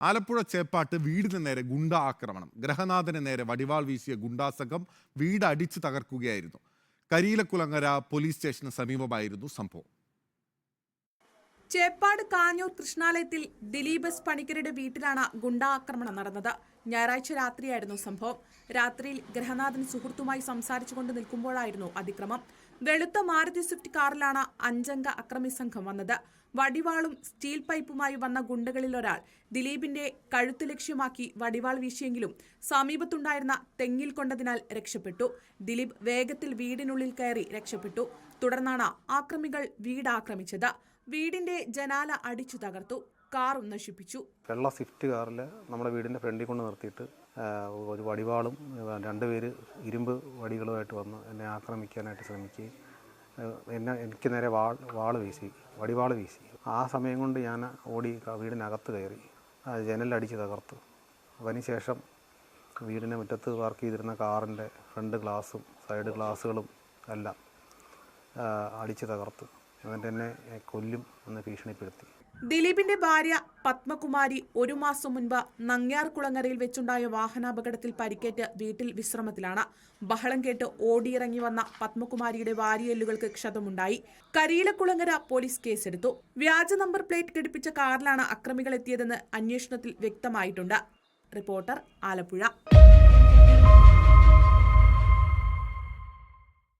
ആലപ്പുഴ ചേപ്പാട്ട് വീടിന് നേരെ ഗുണ്ടാ ആക്രമണം. ഗ്രഹനാഥന് നേരെ വടിവാൾ വീശിയ ഗുണ്ടാസംഘം വീട് അടിച്ചു തകർക്കുകയായിരുന്നു. കരിയിലക്കുളങ്ങര പോലീസ് സ്റ്റേഷന് സമീപമായിരുന്നു സംഭവം. ചേപ്പാട് കാഞ്ഞൂർ കൃഷ്ണാലയത്തിൽ ദിലീപ് എസ് പണിക്കരുടെ വീട്ടിലാണ് ഗുണ്ടാക്രമണം നടന്നത്. ഞായറാഴ്ച രാത്രിയായിരുന്നു സംഭവം. രാത്രിയിൽ ഗ്രഹനാഥൻ സുഹൃത്തുമായി സംസാരിച്ചുകൊണ്ട് നിൽക്കുമ്പോഴായിരുന്നു അതിക്രമം. വെളുത്ത മാരുതി സ്വിഫ്റ്റ് കാറിലാണ് അഞ്ചംഗ അക്രമി സംഘം വന്നത്. വടിവാളും സ്റ്റീൽ പൈപ്പുമായി വന്ന ഗുണ്ടകളിൽ ഒരാൾ ദിലീപിന്റെ കഴുത്ത് ലക്ഷ്യമാക്കി വടിവാൾ വീശിയെങ്കിലും സമീപത്തുണ്ടായിരുന്ന തെങ്ങിൽ കൊണ്ടതിനാൽ രക്ഷപ്പെട്ടു. ദിലീപ് വേഗത്തിൽ വീടിനുള്ളിൽ കയറി രക്ഷപ്പെട്ടു. തുടർന്നാണ് ആക്രമികൾ വീട് ആക്രമിച്ചത് വീടിന്റെ ജനാല അടിച്ചു തകർത്തു. കാറും നശിപ്പിച്ചു വെള്ള സ്വിഫ്റ്റ് കാറിൽ നമ്മുടെ വീടിന്റെ ഫ്രണ്ടിൽ കൊണ്ട് നിർത്തിയിട്ട് ഒരു വടിവാളും രണ്ടുപേര് ഇരുമ്പ് വടികളുമായിട്ട് വന്ന് എന്നെ ആക്രമിക്കാനായിട്ട് ശ്രമിക്കുകയും എന്നെ എനിക്ക് നേരെ വാൾ വാൾ വീശി വടിവാൾ വീശി. ആ സമയം കൊണ്ട് ഞാൻ ഓടി വീടിനകത്ത് കയറി ജനലടിച്ച് തകർത്തു. അതിനുശേഷം വീടിന്റെ മുറ്റത്ത് പാർക്ക് ചെയ്തിരുന്ന കാറിന്റെ ഫ്രണ്ട് ഗ്ലാസും സൈഡ് ഗ്ലാസുകളും എല്ലാം അടിച്ച് തകർത്തു. എന്നിട്ട് എന്നെ കൊല്ലും എന്ന് ഭീഷണിപ്പെടുത്തി. ദിലീപിന്റെ ഭാര്യ പത്മകുമാരി ഒരു മാസം മുൻപ് നങ്ങ്യാർ കുളങ്ങരയിൽ വെച്ചുണ്ടായ വാഹനാപകടത്തിൽ പരിക്കേറ്റ് വീട്ടിൽ വിശ്രമത്തിലാണ്. ബഹളം കേട്ട് ഓടിയിറങ്ങി വന്ന പത്മകുമാരിയുടെ വാരിയെല്ലുകൾക്ക് ക്ഷതമുണ്ടായി. കരിയിലക്കുളങ്ങര പോലീസ് കേസെടുത്തു. വ്യാജ നമ്പർ പ്ലേറ്റ് ഘടിപ്പിച്ച കാറിലാണ് അക്രമികൾ എത്തിയതെന്ന് അന്വേഷണത്തിൽ വ്യക്തമായിട്ടുണ്ട്. റിപ്പോർട്ടർ ആലപ്പുഴ.